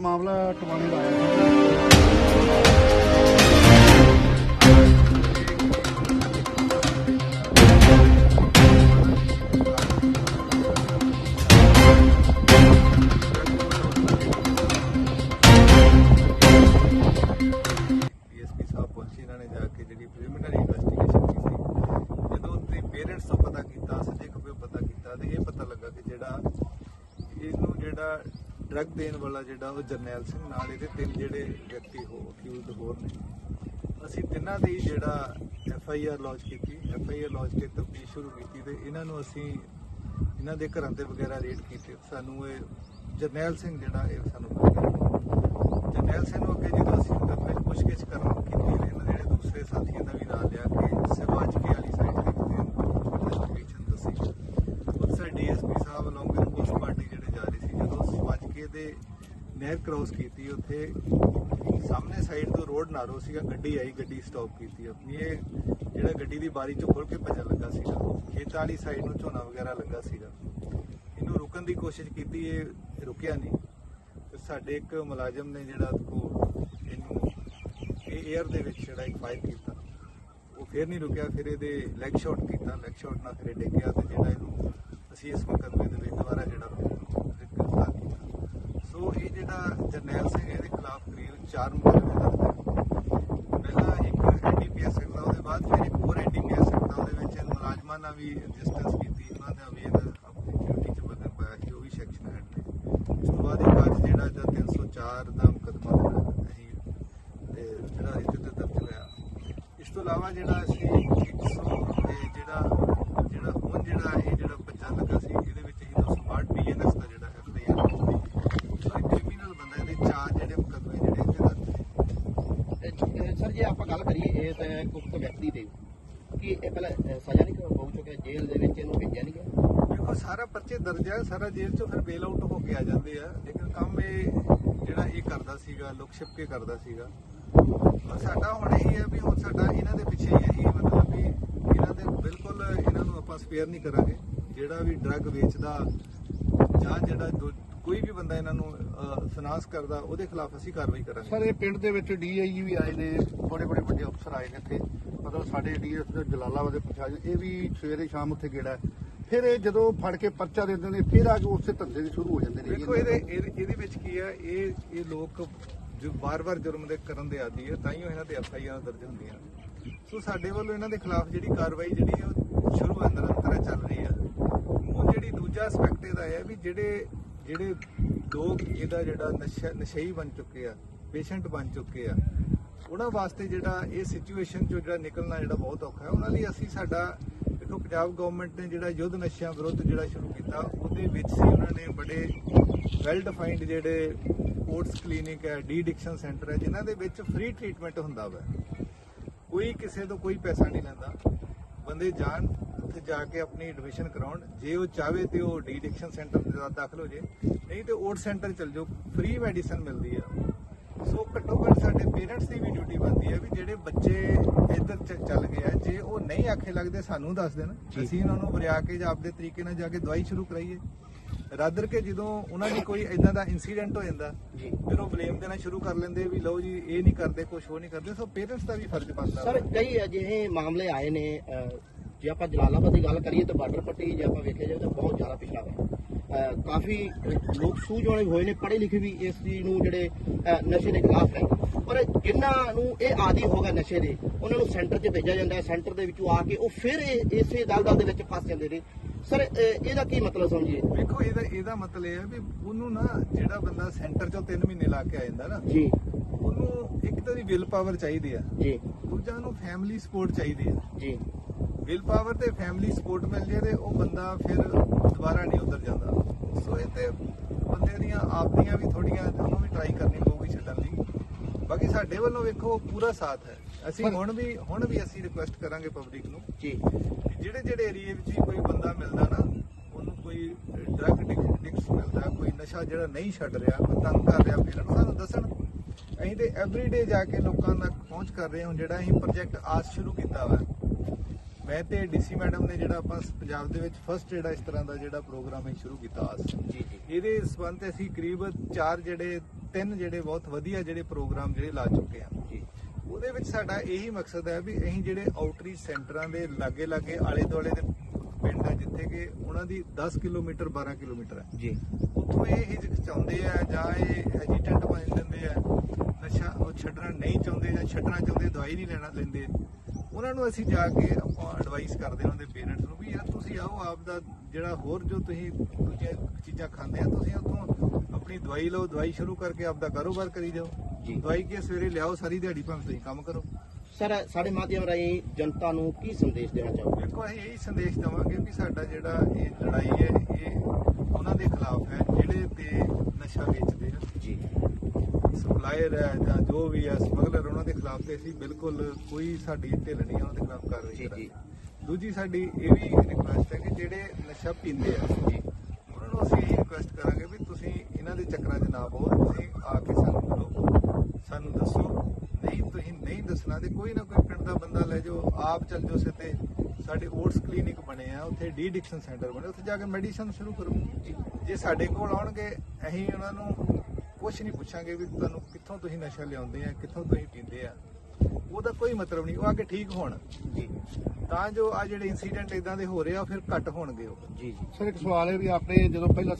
ਮਾਮਲਾ ਟਵਾਣੇ ਦਾ ਆਇਆ ਡਰੱਗ ਦੇਣ ਵਾਲਾ ਜਿਹੜਾ ਉਹ ਜਰਨੈਲ ਸਿੰਘ ਨਾਲ ਇਹਦੇ ਤਿੰਨ ਜਿਹੜੇ ਵਿਅਕਤੀ ਹੋ ਅਕਿਊਜ਼ਡ ਹੋਰ ਨੇ। ਅਸੀਂ ਤਿੰਨਾਂ ਦੀ ਜਿਹੜਾ ਐਫ ਆਈ ਆਰ ਲੌਂਚ ਕੀਤੀ ਐਫ ਆਈ ਆਰ ਲੌਂਚ ਕੇ ਤਫਤੀਸ਼ ਸ਼ੁਰੂ ਕੀਤੀ ਤੇ ਇਹਨਾਂ ਨੂੰ ਅਸੀਂ ਇਹਨਾਂ ਦੇ ਘਰਾਂ ਤੇ ਵਗੈਰਾ ਰੇਡ ਕੀਤੇ। ਸਾਨੂੰ ਇਹ ਜਰਨੈਲ ਸਿੰਘ ਜਿਹੜਾ ਇਹ ਸਾਨੂੰ ਜਰਨੈਲ ਸਿੰਘ ਨੂੰ ਅੱਗੇ ਜਦੋਂ ਅਸੀਂ ਮੁਕੱਦਮੇ ਪੁੱਛਗਿੱਛ ਕਰਨ ਕੀਤੀ ਤੇ ਇਹਨਾਂ ਦੇ ਜਿਹੜੇ ਦੂਸਰੇ ਸਾਥੀਆਂ ਦਾ ਵੀ ਨਾਮ ਲਿਆ ਕਿ ਸਿਵਾਜ ਕੇ ਵਾਲੀ ਸਾਈਡ ਤੇ ਕਿਤੇ ਲੋਕੇਸ਼ਨ ਦੱਸੀ ਉਸ ਸਾਈਡ ਡੀਐਸਪੀ ਸਾਹਿਬ ਅਲੋਂਗ ਵਿਦ ਪੁਲਿਸ ਪਾਰਟੀ ਜਿਹੜੇ ਜਾ ਰਹੀ ਸੀ ਜਦੋਂ ਸਿਵਾਜ ਕੇ ਦੇ ਨਹਿਰ ਕ੍ਰਾਸ ਕੀਤੀ, ਉੱਥੇ ਸਾਹਮਣੇ ਸਾਈਡ ਤੋਂ ਰੋਡ ਨਾਰੋ ਸੀਗਾ, ਗੱਡੀ ਆਈ, ਗੱਡੀ ਸਟਾਪ ਕੀਤੀ ਆਪਣੀ। ਇਹ ਜਿਹੜਾ ਗੱਡੀ ਦੀ ਬਾਰੀ ਚੋਂ ਖੋਲ ਕੇ ਭੱਜਣ ਲੱਗਾ ਸੀਗਾ। ਖੇਤਾਂ ਵਾਲੀ ਸਾਈਡ ਨੂੰ ਝੋਨਾ ਵਗੈਰਾ ਲੱਗਾ ਸੀਗਾ। ਇਹਨੂੰ ਰੁਕਣ ਦੀ ਕੋਸ਼ਿਸ਼ ਕੀਤੀ, ਇਹ ਰੁਕਿਆ ਨਹੀਂ। ਤੇ ਸਾਡੇ ਇੱਕ ਮੁਲਾਜ਼ਮ ਨੇ ਜਿਹੜਾ ਕੋ ਇਹਨੂੰ ਇਹ 에ਅਰ ਦੇ ਵਿੱਚ ਜਿਹੜਾ ਇੱਕ ਫਾਇਰ ਕੀਤਾ। ਉਹ ਫਿਰ ਨਹੀਂ ਰੁਕਿਆ, ਫਿਰ ਇਹਦੇ ਲੈਗ ਸ਼ਾਟ ਕੀਤਾ। ਲੈਗ ਸ਼ਾਟ ਨਾਲ ਫਿਰ ਇਹ ਤੇ ਜਿਹੜਾ ਇਹਨੂੰ ਅਸੀਂ ਇਸ ਮੁਕੱਦਮੇ ਦੇ ਵਿੱਚ ਦੁਬਾਰਾ ਜਿਹੜਾ ਗ੍ਰਿਫਤਾਰ ਕੀਤਾ ਸੋ ਇਹ ਜਿਹੜਾ ਜਰਨੈਲ ਸਿੰਘ ਇਹਦੇ ਖਿਲਾਫ ਕਰੀਬ 4 ਮੁਕੱਦਮੇ ਦਰਜ ਨੇ ਪਹਿਲਾਂ ਇੱਕ ਐਨਡੀਪੀਐਸ ਐਕਟ ਦਾ, ਉਹਦੇ ਬਾਅਦ ਫਿਰ ਇੱਕ ਹੋਰ ਐਨਡੀਪੀਐਸ ਐਕਟ ਦਾ, ਉਹਦੇ ਵਿੱਚ ਮੁਲਾਜ਼ਮਾਂ ਨਾਲ ਵੀ ਰਜਿਸਟੈਂਸ ਕੀਤੀ, ਉਹਨਾਂ ਦਾ ਵੀ ਆਪਣੀ ਡਿਊਟੀ 'ਚ ਬਦਲ ਪਾਇਆ ਸੀ, ਉਹ ਵੀ ਸੈਕਸ਼ਨ ਹੈਡ ਨੇ। ਉਸ ਤੋਂ ਬਾਅਦ ਇੱਕ ਅੱਜ ਜਿਹੜਾ ਇਹਦਾ 304 ਦਾ ਮੁਕੱਦਮਾ ਅਸੀਂ ਜਿਹੜਾ ਇਹਦੇ ਤੇ ਦਰਜ ਹੋਇਆ। ਇਸ ਤੋਂ ਇਲਾਵਾ ਜਿਹੜਾ ਅਸੀਂ 100 ਇਹ ਜਿਹੜਾ ਜਿਹੜਾ ਹੁਣ ਜਿਹੜਾ ਇਹ ਜਿਹੜਾ ਗੱਲ ਕਰੀਏ, ਇਹ ਗੁਪਤ ਵਿਅਕਤੀ ਤੇ। ਕਿ ਇਹ ਪਹਿਲਾਂ ਸਜ਼ਾ ਨਹੀਂ ਹੋ ਚੁੱਕਿਆ? ਜੇਲ੍ਹ ਦੇ ਵਿੱਚ ਇਹਨੂੰ ਭੇਜਿਆ ਨਹੀਂ ਗਿਆ? ਦੇਖੋ, ਸਾਰਾ ਪਰਚੇ ਦਰਜ ਹੈ ਸਾਰਾ ਜੇਲ੍ਹ ਚੋਂ ਫਿਰ ਬੇਲ ਆਊਟ ਹੋ ਕੇ ਆ ਜਾਂਦੇ ਆ। ਲੇਕਿਨ ਕੰਮ ਇਹ, ਜਿਹੜਾ ਇਹ ਕਰਦਾ ਸੀਗਾ, ਲੁਕ ਛਿਪ ਕੇ ਕਰਦਾ ਸੀਗਾ। ਸਾਡਾ ਹੁਣ ਇਹੀ ਹੈ ਵੀ ਹੁਣ ਸਾਡਾ ਇਹਨਾਂ ਦੇ ਪਿੱਛੇ ਹੀ ਇਹੀ ਮਤਲਬ ਵੀ ਇਹਨਾਂ ਦੇ ਬਿਲਕੁਲ ਇਹਨਾਂ ਨੂੰ ਆਪਾਂ ਸਪੇਅਰ ਨਹੀਂ ਕਰਾਂਗੇ। ਜਿਹੜਾ ਵੀ ਡਰੱਗ ਵੇਚਦਾ ਜਾਂ ਜਿਹੜਾ ਕੋਈ ਵੀ ਬੰਦਾ ਇਹਨਾਂ ਨੂੰ ਫਾਈਨਾਂਸ ਕਰਦਾ ਉਹਦੇ ਖਿਲਾਫ ਅਸੀਂ ਕਾਰਵਾਈ ਕਰਾਂਗੇ। ਸਰ ਇਹ ਪਿੰਡ ਦੇ ਵਿੱਚ ਡੀਆਈਜੀ ਵੀ ਆਏ ਨੇ ਬੜੇ ਬੜੇ ਵੱਡੇ ਅਫਸਰ ਆਏ ਨੇ ਇੱਥੇ। ਮਤਲਬ ਸਾਡੇ ਡੀਐਸ ਜਲਾਲਾਬਾਦ ਦੇ ਪ੍ਰਸ਼ਾਸਨ ਇਹ ਵੀ ਸਵੇਰੇ ਸ਼ਾਮ ਉੱਥੇ ਗੇੜਾ। ਫਿਰ ਇਹ ਜਦੋਂ ਫੜ ਕੇ ਪਰਚਾ ਦੇ ਦਿੰਦੇ ਨੇ ਫਿਰ ਆ ਕੇ ਉਸੇ ਧੰਦੇ ਦੇ ਸ਼ੁਰੂ ਹੋ ਜਾਂਦੇ ਨੇ। ਦੇਖੋ ਇਹਦੇ ਇਹਦੇ ਵਿੱਚ ਕੀ ਹੈ ਇਹ ਇਹ ਲੋਕ ਜੋ ਬਾਰ-ਬਾਰ ਜੁਰਮ ਦੇ ਕਰਨ ਦੇ ਆਦੀ ਹੈ ਤਾਂ ਹੀ ਇਹਨਾਂ ਤੇ ਐਫ ਆਈ ਆਰ ਦਰਜ ਹੁੰਦੀਆਂ ਸੋ ਸਾਡੇ ਵੱਲੋਂ ਇਹਨਾਂ ਦੇ ਖਿਲਾਫ ਜਿਹੜੀ ਕਾਰਵਾਈ ਜਿਹੜੀ ਹੈ ਉਹ ਸ਼ੁਰੂ ਅੰਦਰ ਅੰਦਰ ਚੱਲ ਰਹੀ ਹੈ ਉਹ ਜਿਹੜੀ ਦੂਜਾ ਐਸਪੈਕਟ ਇਹਦਾ ਹੈ ਵੀ ਜਿਹੜੇ ਜਿਹੜੇ ਲੋਕ ਇਹਦਾ ਜਿਹੜਾ ਨਸ਼ਾ ਨਸ਼ਈ ਬਣ ਚੁੱਕੇ ਆ, ਪੇਸ਼ੈਂਟ ਬਣ ਚੁੱਕੇ ਆ, ਉਹਨਾਂ ਵਾਸਤੇ ਜਿਹੜਾ ਇਹ ਸਿਚੁਏਸ਼ਨ ਚੋਂ ਜਿਹੜਾ ਨਿਕਲਣਾ ਜਿਹੜਾ ਬਹੁਤ ਔਖਾ ਹੈ। ਉਹਨਾਂ ਲਈ ਅਸੀਂ ਸਾਡਾ, ਦੇਖੋ, ਪੰਜਾਬ ਗਵਰਨਮੈਂਟ ਨੇ ਜਿਹੜਾ ਯੁੱਧ ਨਸ਼ਿਆਂ ਵਿਰੁੱਧ ਜਿਹੜਾ ਸ਼ੁਰੂ ਕੀਤਾ, ਉਹਦੇ ਵਿੱਚ ਹੀ ਉਹਨਾਂ ਨੇ ਬੜੇ ਵੈਲ ਡਿਫਾਈਨਡ ਜਿਹੜੇ ਸਪੋਰਟਸ ਕਲੀਨਿਕ ਹੈ ਡੀ ਡਿਕਸ਼ਨ ਸੈਂਟਰ ਹੈ, ਜਿਨ੍ਹਾਂ ਦੇ ਵਿੱਚ ਫ੍ਰੀ ਟ੍ਰੀਟਮੈਂਟ ਹੁੰਦਾ ਵਾ। ਕੋਈ ਕਿਸੇ ਤੋਂ ਕੋਈ ਪੈਸਾ ਨਹੀਂ ਲੈਂਦਾ। ਬੰਦੇ ਜਾਣ ਉੱਥੇ ਜਾ ਕੇ ਆਪਣੀ ਐਡਮਿਸ਼ਨ ਕਰਾਉਣ। ਜੇ ਉਹ ਚਾਹਵੇ ਤੇ ਉਹ ਡੀ ਐਡਿਕਸ਼ਨ ਸੈਂਟਰ ਦੇ ਦਾਖਲ ਹੋ ਜੇ। ਨਹੀਂ ਤੇ ਓਟ ਸੈਂਟਰ ਚਲ ਜਾਓ ਫ੍ਰੀ ਮੈਡੀਸਨ ਮਿਲਦੀ ਆ। ਸੋ ਘੱਟੋ ਘੱਟ ਸਾਡੇ ਪੇਰੈਂਟਸ ਦੀ ਵੀ ਡਿਊਟੀ ਬਣਦੀ ਹੈ ਵੀ ਜਿਹੜੇ ਬੱਚੇ ਇੱਧਰ ਚੱਲ ਗਏ ਆ ਜੇ ਉਹ ਨਹੀਂ ਆਖੇ ਲੱਗਦੇ ਸਾਨੂੰ ਦੱਸ ਦੇਣ। ਅਸੀਂ ਉਹਨਾਂ ਨੂੰ ਵਰਿਆ ਕੇ ਜਾਂ ਆਪਦੇ ਤਰੀਕੇ ਨਾਲ ਜਾ ਕੇ ਦਵਾਈ ਸ਼ੁਰੂ ਕਰਾਈਏ। ਰਾਦਰ ਕੇ ਜਦੋਂ ਉਹਨਾਂ ਦੀ ਕੋਈ ਇਦਾਂ ਦਾ ਇਨਸੀਡੈਂਟ ਹੋ ਜਾਂਦਾ ਜੀ। ਫਿਰ ਉਹ ਬਲੇਮ ਦੇਣਾ ਸ਼ੁਰੂ ਕਰ ਲੈਂਦੇ ਵੀ ਲਓ ਜੀ ਇਹ ਨਹੀਂ ਕਰਦੇ ਕੁਝ ਉਹ ਨਹੀਂ ਕਰਦੇ। ਸੋ ਪੇਰੈਂਟਸ ਦਾ ਵੀ ਫਰਜ਼ ਬਣਦਾ। ਸਰ। ਕਈ ਅਜਿਹੇ ਮਾਮਲੇ ਆਏ ਨੇ ਜੇ ਆਪਾਂ ਜਲਾਲਾਬਾਦ ਦੀ ਗੱਲ ਕਰੀਏ ਤਾਂ ਬਾਰਡਰ ਪੱਟੀ ਜੇ ਆਪਾਂ ਵੇਖਿਆ ਜਾਵੇ ਤਾਂ ਬਹੁਤ ਜ਼ਿਆਦਾ ਪਿਛੜਾ ਵਾ। ਕਾਫੀ ਲੋਕ ਸੂਝਵਾਨ ਹੋਏ ਨੇ ਪੜ੍ਹੇ ਲਿਖੇ ਵੀ ਇਸ ਚੀਜ਼ ਨੂੰ ਜਿਹੜੇ ਨਸ਼ੇ ਦੇ ਖਿਲਾਫ ਹੈ ਪਰ ਜਿਨ੍ਹਾਂ ਨੂੰ ਇਹ ਆਦੀ ਹੋ ਗਿਆ ਨਸ਼ੇ ਦੇ ਉਹਨਾਂ ਨੂੰ ਸੈਂਟਰ 'ਚ ਭੇਜਿਆ ਜਾਂਦਾ ਹੈ। ਸੈਂਟਰ ਦੇ ਵਿੱਚੋਂ ਆ ਕੇ ਉਹ ਫਿਰ ਇਸੇ ਦਲਦਲ ਦੇ ਵਿੱਚ ਫਸ ਜਾਂਦੇ ਨੇ। ਸਰ ਇਹਦਾ ਕੀ ਮਤਲਬ ਸਮਝੀਏ? ਵੇਖੋ ਇਹਦਾ ਇਹਦਾ ਮਤਲਬ ਇਹ ਹੈ ਵੀ ਉਹਨੂੰ ਨਾ ਜਿਹੜਾ ਬੰਦਾ ਸੈਂਟਰ ਚੋਂ 3 ਮਹੀਨੇ ਲਾ ਕੇ ਆ ਜਾਂਦਾ ਨਾ ਜੀ। ਉਹਨੂੰ ਇੱਕ ਤਾਂ ਦੀ ਵਿਲ ਪਾਵਰ ਚਾਹੀਦੀ ਆ। ਜੀ। ਦੂਜਾ ਉਹਨੂੰ ਫੈਮਿਲੀ ਸਪੋਰਟ ਚਾਹੀਦੀ ਆ। ਜੀ। ਵਿਲ ਪਾਵਰ ਤੇ ਫੈਮਿਲੀ ਸਪੋਰਟ ਮਿਲ ਜੇ ਤੇ ਉਹ ਬੰਦਾ ਫਿਰ ਦੁਬਾਰਾ ਨਹੀਂ ਉਧਰ ਜਾਂਦਾ। ਸੋ ਇਹ ਤੇ ਬੰਦੇ ਦੀਆਂ ਆਪਦੀਆਂ ਵੀ ਥੋੜੀਆਂ ਉਹਨੂੰ ਵੀ ਟਰਾਈ ਕਰਨੀ ਪਊਗੀ ਛੱਡਣ ਲਈ ਬਾਕੀ ਸਾਡੇ ਵੱਲੋਂ ਵੇਖੋ ਪੂਰਾ ਸਾਥ ਹੈ। ਅਸੀਂ ਹੁਣ ਵੀ ਹੁਣ ਵੀ ਅਸੀਂ ਰਿਕੁਐਸਟ ਕਰਾਂਗੇ ਪਬਲਿਕ ਨੂੰ ਜੀ। ਜਿਹੜੇ ਜਿਹੜੇ ਏਰੀਏ ਵਿੱਚ ਵੀ ਕੋਈ ਬੰਦਾ ਮਿਲਦਾ ਨਾ ਉਹਨੂੰ ਕੋਈ ਡਰਗ ਐਡਿਕਸ ਮਿਲਦਾ ਕੋਈ ਨਸ਼ਾ ਜਿਹੜਾ ਨਹੀਂ ਛੱਡ ਰਿਹਾ ਕੋਈ ਤੰਗ ਕਰ ਰਿਹਾ ਪੇਰੈਂਟ ਸਾਨੂੰ ਦੱਸਣ। ਅਸੀਂ ਤੇ ਐਵਰੀਡੇ ਜਾ ਕੇ ਲੋਕਾਂ ਤੱਕ ਪਹੁੰਚ ਕਰ ਰਹੇ ਹਾਂ ਜਿਹੜਾ ਅਸੀਂ ਪ੍ਰੋਜੈਕਟ ਆਸ ਸ਼ੁਰੂ ਕੀਤਾ ਵਾ। ਮੈਂ ਤੇ ਡੀਸੀ ਮੈਡਮ ਨੇ ਜਿਹੜਾ ਆਪਾਂ ਪੰਜਾਬ ਦੇ ਵਿੱਚ ਫਸਟ ਜਿਹੜਾ ਇਸ ਤਰ੍ਹਾਂ ਦਾ ਜਿਹੜਾ ਪ੍ਰੋਗਰਾਮ ਹੈ ਸ਼ੁਰੂ ਕੀਤਾ ਆਸ ਜੀ ਜੀ ਇਹਦੇ ਸਬੰਧ ਅਸੀਂ ਕਰੀਬ ਚਾਰ ਜਿਹੜੇ ਤਿੰਨ ਜਿਹੜੇ ਬਹੁਤ ਵਧੀਆ ਜਿਹੜੇ ਪ੍ਰੋਗਰਾਮ ਜਿਹੜੇ ਲਾ ਚੁੱਕੇ ਆ ਜੀ। ਉਹਦੇ ਵਿੱਚ ਸਾਡਾ ਇਹੀ ਮਕਸਦ ਹੈ ਵੀ ਅਸੀਂ ਜਿਹੜੇ ਆਊਟਰੀਚ ਸੈਂਟਰਾਂ ਦੇ ਲਾਗੇ ਲਾਗੇ ਆਲੇ ਦੁਆਲੇ ਦੇ ਪਿੰਡ ਆ ਜਿੱਥੇ ਕਿ ਉਹਨਾਂ ਦੀ 10 ਕਿਲੋਮੀਟਰ 12 ਕਿਲੋਮੀਟਰ ਹੈ। ਜੀ। ਉੱਥੋਂ ਇਹ ਹਿਚਕਚਾਉਂਦੇ ਆ ਜਾਂ ਇਹ ਐਜੀਟੈਂਟ ਬਣ ਜਾਂਦੇ ਆ ਨਸ਼ਾ ਉਹ ਛੱਡਣਾ ਨਹੀਂ ਚਾਹੁੰਦੇ ਜਾਂ ਛੱਡਣਾ ਚਾਹੁੰਦੇ ਦਵਾਈ ਨਹੀਂ ਲੈਣਾ ਲੈਂਦੇ। ਉਹਨਾਂ ਨੂੰ ਅਸੀਂ ਜਾ ਕੇ ਆਪਾਂ ਐਡਵਾਈਸ ਕਰਦੇ ਹਾਂ ਉਹਦੇ ਪੇਰੈਂਟਸ ਨੂੰ ਵੀ ਯਾਰ ਤੁਸੀਂ ਆਓ ਆਪ ਦਾ ਜਿਹੜਾ ਹੋਰ ਜੋ ਤੁਸੀਂ ਦੂਜੀਆਂ ਚੀਜ਼ਾਂ ਖਾਂਦੇ ਆ ਤੁਸੀਂ ਉੱਥੋਂ ਆਪਣੀ ਦਵਾਈ ਲਓ ਦਵਾਈ ਸ਼ੁਰੂ ਕਰਕੇ ਆਪ ਦਾ ਕਾਰੋਬਾਰ ਕਰੀ ਜਾਓ। ਦਵਾਈ ਕੇ ਸਵੇਰੇ ਲਿਆਓ ਸਾਰੀ ਦਿਹਾੜੀ ਭਾਵੇਂ ਤੁਸੀਂ ਕੰਮ ਕਰੋ। ਸਰ ਸਾਡੇ ਮਾਧਿਅਮ ਰਾਹੀਂ ਜਨਤਾ ਨੂੰ ਕੀ ਸੰਦੇਸ਼ ਦੇਣਾ ਚਾਹੋਗੇ? ਦੇਖੋ ਅਸੀਂ ਇਹੀ ਸੰਦੇਸ਼ ਦਵਾਂਗੇ ਵੀ ਸਾਡਾ ਜਿਹੜਾ ਇਹ ਲੜਾਈ ਹੈ ਇਹ ਉਹਨਾਂ ਦੇ ਖਿਲਾਫ ਹੈ ਜਿਹੜੇ ਤੇ ਨਸ਼ਾ ਵੇਚਦੇ ਆ। ਜੀ। ਸਪਲਾਇਰ ਹੈ ਜਾਂ ਜੋ ਵੀ ਹੈ ਸਮਗਲਰ ਉਹਨਾਂ ਦੇ ਖਿਲਾਫ ਤੇ ਅਸੀਂ ਬਿਲਕੁਲ ਕੋਈ ਸਾਡੀ ਢਿੱਲ ਨਹੀਂ ਹੈ ਉਹਨਾਂ ਦੇ ਖਿਲਾਫ ਕਾਰਵਾਈ ਜੀ, ਕਰਾਂਗੇ। ਜੀ। ਦੂਜੀ ਸਾਡੀ ਇਹ ਵੀ ਰਿਕੁਐਸਟ ਹੈ ਕਿ ਜਿਹੜੇ ਨਸ਼ਾ ਪੀਂਦੇ ਆ ਜੀ। ਉਹਨਾਂ ਨੂੰ ਅਸੀਂ ਇਹ ਰਿਕੁਐਸਟ ਕਰਾਂਗੇ ਵੀ ਤੁਸੀਂ ਇਹਨਾਂ ਦੇ ਚੱਕਰਾਂ 'ਚ ਨਾ ਪਾਓ ਤੁਸੀਂ ਆ ਕੇ ਸਾਨੂੰ ਮਿਲੋ ਸਾਨੂੰ ਦੱਸੋ। ਨਹੀਂ ਤੁਸੀਂ ਨਹੀਂ ਦੱਸਣਾ ਤੇ ਕੋਈ ਨਾ ਕੋਈ ਪਿੰਡ ਦਾ ਬੰਦਾ ਲੈ ਜਾਓ ਆਪ ਚੱਲ ਜਾਓ ਸਿੱਧੇ। ਸਾਡੇ ਓਟਸ ਕਲੀਨਿਕ ਬਣੇ ਆ ਉੱਥੇ ਡੀ ਡਿਕਸ਼ਨ ਸੈਂਟਰ ਬਣੇ ਉੱਥੇ ਜਾ ਕੇ ਮੈਡੀਸਨ ਸ਼ੁਰੂ ਕਰੋ। ਜੇ ਸਾਡੇ ਕੋਲ ਆਉਣਗੇ ਅਸੀਂ ਉਹਨਾਂ ਨੂੰ ਕੁਝ ਨਹੀਂ ਪੁੱਛਾਂਗੇ ਵੀ ਤੁਹਾਨੂੰ ਕਿੱਥੋਂ ਤੁਸੀਂ ਨਸ਼ਾ ਲਿਆਉਂਦੇ ਆ ਕਿੱਥੋਂ ਤੁਸੀਂ ਪੀਂਦੇ ਆ। ਉਹਦਾ ਕੋਈ ਮਤਲਬ ਨਹੀਂ ਉਹ ਆ ਕੇ ਠੀਕ ਹੋਣ। ਜੀ। ਤਾਂ ਜੋ ਆ ਜਿਹੜੇ ਇਨਸੀਡੈਂਟ ਇਦਾਂ ਦੇ ਹੋ ਰਹੇ ਆ ਉਹ ਫਿਰ ਘੱਟ ਹੋਣਗੇ ਉਹ। ਜੀ ਜੀ। ਸਰ ਇੱਕ ਸਵਾਲ ਹੈ ਵੀ ਆਪਣੇ ਜਦੋਂ ਪਹਿਲਾਂ